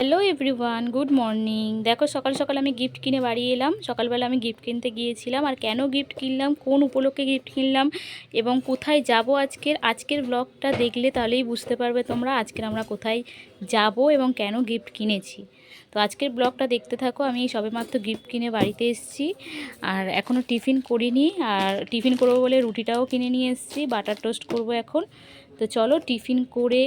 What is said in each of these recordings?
Hello everyone good morning দেখো, সকাল সকাল আমি গিফট কিনে বাড়ি এলাম। সকালবেলা আমি গিফট কিনতে গিয়েছিলাম। আর কেন গিফট কিনলাম? কোন উপলক্ষে গিফট কিনলাম? এবং কোথায় যাব আজকের? আজকের ব্লগটা দেখলে তাহলেই বুঝতে পারবে তোমরা আজকের আমরা কোথায় যাব এবং কেন গিফট কিনেছি। তো আজকের ব্লগটা দেখতে থাকো। আমি সবেমাত্র গিফট কিনে বাড়িতে এসেছি। আর এখনও টিফিন করিনি। আর টিফিন করব বলে রুটিটাও কিনে নিয়ে এসেছি। বাটার টোস্ট করব এখন। তো চলো টিফিন করে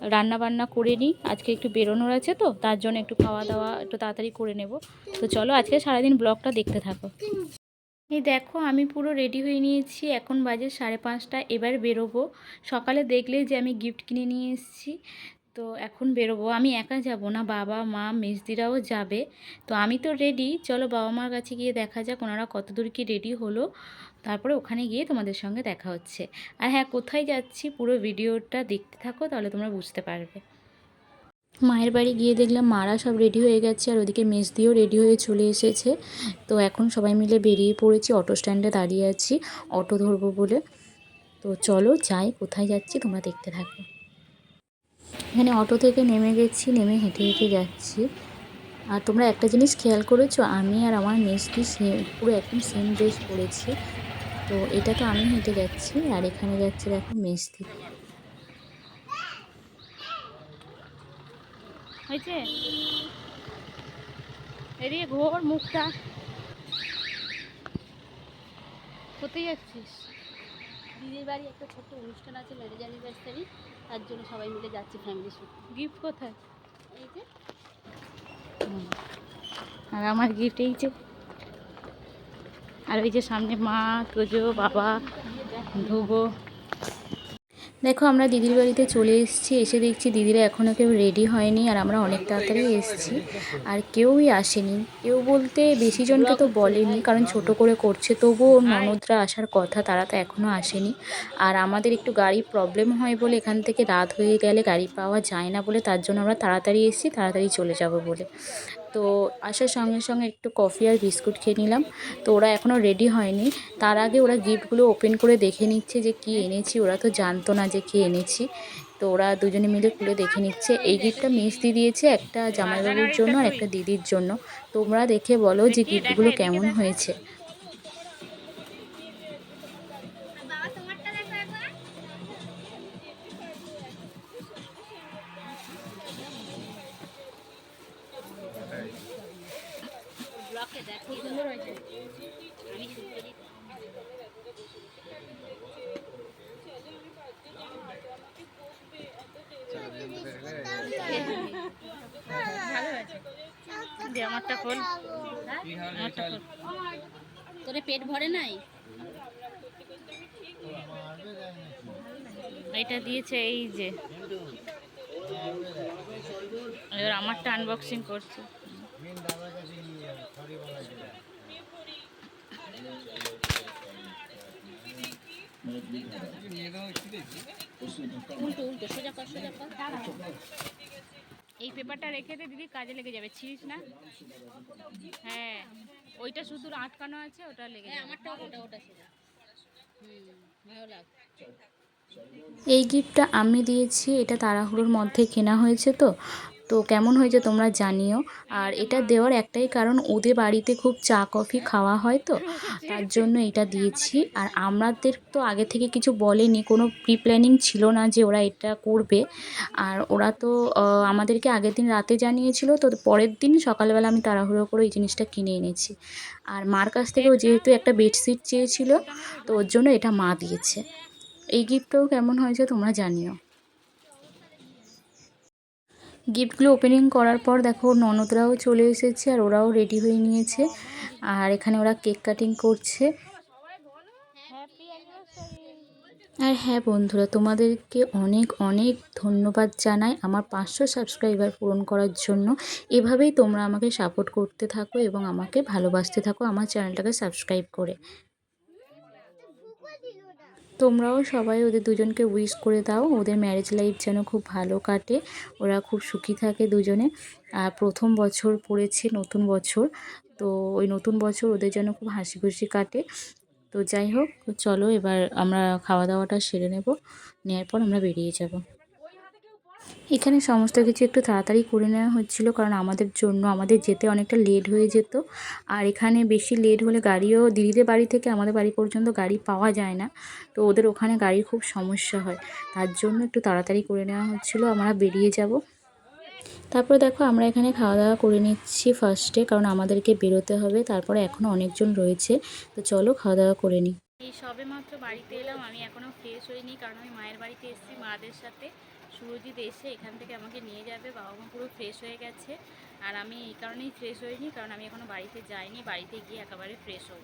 রান্না বান্না করে নিই। আজকে একটু বেরোনোর আছে তো, তার জন্য একটু খাওয়া দাওয়া একটু তাড়াতাড়ি করে নেব। তো চলো আজকে সারাদিন ব্লগটা দেখতে থাকো। এই দেখো, আমি পুরো রেডি হয়ে নিয়েছি। এখন বাজে সাড়ে পাঁচটা, এবার বেরোবো। সকালে দেখলে যে আমি গিফট কিনে নিয়ে এসেছি। তো এখন বেরোবো। আমি একা যাব না, বাবা, মা, মেজদিরাও যাবে। তো আমি তো রেডি। চলো বাবা মার কাছে গিয়ে দেখা যাক ওনারা কত দূর কি রেডি হলো। তারপরে ওখানে গিয়ে তোমাদের সঙ্গে দেখা হচ্ছে। আর হ্যাঁ কোথায় যাচ্ছি পুরো ভিডিওটা দেখতে থাকো, তাহলে তোমরা বুঝতে পারবে। মায়ের বাড়ি গিয়ে দেখলাম মারা সব রেডি হয়ে গেছে, আর ওদিকে মেস দিয়েও রেডি হয়ে চলে এসেছে। তো এখন সবাই মিলে বেরিয়ে পড়েছি অটো স্ট্যান্ডে দাঁড়িয়ে আছি অটো ধরবো বলে। তো চলো যাই, কোথায় যাচ্ছি তোমরা দেখতে থাকো। এখানে অটো থেকে নেমে গেছি, নেমে হেঁটে হেঁটে যাচ্ছি। আর তোমরা একটা জিনিস খেয়াল করেছ, আমি আর আমার মেজদি সেম পুরো একদম সেম ড্রেস পরেছি। তো এটা তো আমি হেঁটে যাচ্ছি আর এখানে যাচ্ছে দেখো মেজদি হয়েছে? এদিকে ঘোর মুখটা। কোথায় যাচ্ছিস? দিদির বাড়ি একটা ছোট্ট অনুষ্ঠান আছে ম্যারেজ অ্যানিভার্সারি। তার জন্য সবাই মিলে যাচ্ছি ফ্যামিলি শুট গিফট কোথায়? এই যে। আর আমার গিফট এই যে। আর ওই যে সামনে মা, তোজো, বাবা ধুবো দেখো, আমরা দিদির বাড়িতে চলে এসেছি, এসে দেখছি দিদিরা এখনও কেউ রেডি হয়নি আর আমরা অনেক তাড়াতাড়ি এসেছি আর কেউই আসেনি। কেউ বলতে বেশি জনকে তো বলেনি, কারণ ছোট করে করছে, তবুও ননদরা আসার কথা, তারা তো এখনও আসেনি। আর আমাদের একটু গাড়ি প্রবলেম হয় বলে এখান থেকে রাত হয়ে গেলে গাড়ি পাওয়া যায় না বলে তার জন্য আমরা তাড়াতাড়ি এসেছি, তাড়াতাড়ি চলে যাব বলে। তো আসার সঙ্গে সঙ্গে একটু কফি আর বিস্কুট খেয়ে নিলাম। তো ওরা এখনও রেডি হয়নি। তার আগে ওরা গিফটগুলো ওপেন করে দেখে নিচ্ছে যে কি এনেছি। ওরা তো জানতো না যে কি এনেছি। তো ওরা দুজনে মিলে খুলে দেখে নিচ্ছে। এই গিফটটা মিষ্টি দিয়েছে একটা জামাইবাবুর জন্য আর একটা দিদির জন্য। তোমরা দেখে বলো যে গিফটগুলো কেমন হয়েছে। ব্লকে দেখো সুন্দর হয়েছে। আমি শুট আমারটা খোল। তোরে পেট ভরে নাই? এটা দিয়েছে এই যে। এবার আমারটা আনবক্সিং করছে। এই পেপারটা রেখে দে দিদি, কাজে লেগে যাবে। ছিঁড়িস না? হ্যাঁ ওইটা শুধু আটকানো আছে, ওটা লেগে এই গিফটটা আমি দিয়েছি, এটা তাড়াহুড়োর মধ্যে কেনা হয়েছে তো। তো কেমন হয়েছে তোমরা জানিও। আর এটা দেওয়ার একটাই কারণ, ওদের বাড়িতে খুব চা, কফি খাওয়া হয় তো, তার জন্য এটা দিয়েছি। আর আমাদের তো আগে থেকে কিছু বলেনি, কোনো প্রি প্ল্যানিং ছিল না যে ওরা এটা করবে। আর ওরা তো আমাদেরকে আগের দিন রাতে জানিয়েছিল, তো পরের দিন সকালবেলা আমি তাড়াহুড়ো করে এই জিনিসটা কিনে এনেছি। আর মার কাছ থেকেও যেহেতু একটা বেডশিট চেয়েছিল, তো ওর জন্য এটা মা দিয়েছে। এই গিফটটাও কেমন হয়েছে তোমরা জানিও। গিফটগুলো ওপেনিং করার পর দেখো ননদরাও চলে এসেছে আর ওরাও রেডি হয়ে নিয়েছে। আর এখানে ওরা কেক কাটিং করছে। আর হ্যাঁ বন্ধুরা, তোমাদেরকে অনেক অনেক ধন্যবাদ জানাই আমার পাঁচশো সাবস্ক্রাইবার পূরণ করার জন্য। এভাবেই তোমরা আমাকে সাপোর্ট করতে থাকো এবং আমাকে ভালোবাসতে থাকো আমার চ্যানেলটাকে সাবস্ক্রাইব করে। তোমরাও সবাই ওদের দুজনকে উইশ করে দাও। ওদের ম্যারেজ লাইফ যেন খুব ভালো কাটে। ওরা খুব সুখী থাকে দুজনে। আর প্রথম বছর পড়েছে নতুন বছর। তো ওই নতুন বছর ওদের যেন খুব হাসি খুশি কাটে। তো যাই হোক, চলো এবার আমরা খাওয়া দাওয়াটা সেরে নেব। নেওয়ার পর আমরা বেরিয়ে যাব। এখানে সমস্ত কিছু একটু তাড়াতাড়ি করে নেওয়া হচ্ছিল, কারণ আমাদের জন্য আমাদের যেতে অনেকটা লেট হয়ে যেত। আর এখানে বেশি লেট হলে গাড়িও, দিদিদের বাড়ি থেকে আমাদের বাড়ি পর্যন্ত গাড়ি পাওয়া যায় না। তো ওদের ওখানে গাড়ির খুব সমস্যা হয়। তার জন্য একটু তাড়াতাড়ি করে নেওয়া হচ্ছিল, আমরা বেরিয়ে যাব। তারপরে দেখো আমরা এখানে খাওয়া দাওয়া করে নিচ্ছি ফার্স্টে কারণ আমাদেরকে বেরোতে হবে। তারপরে এখনও অনেকজন রয়েছে। তো চলো খাওয়া দাওয়া করে নিই। এই সবে মাত্র বাড়িতে এলাম, আমি এখনও ফ্রেশ হইনি, কারণ আমি মায়ের বাড়িতে এসেছি মাদের সাথে। সুরজিৎ এসে এখান থেকে আমাকে নিয়ে যাবে। বাবা মা পুরো ফ্রেশ হয়ে গেছে। আর আমি এই কারণেই ফ্রেশ হইনি, কারণ আমি এখনও বাড়িতে যাইনি। বাড়িতে গিয়ে একেবারে ফ্রেশ হব।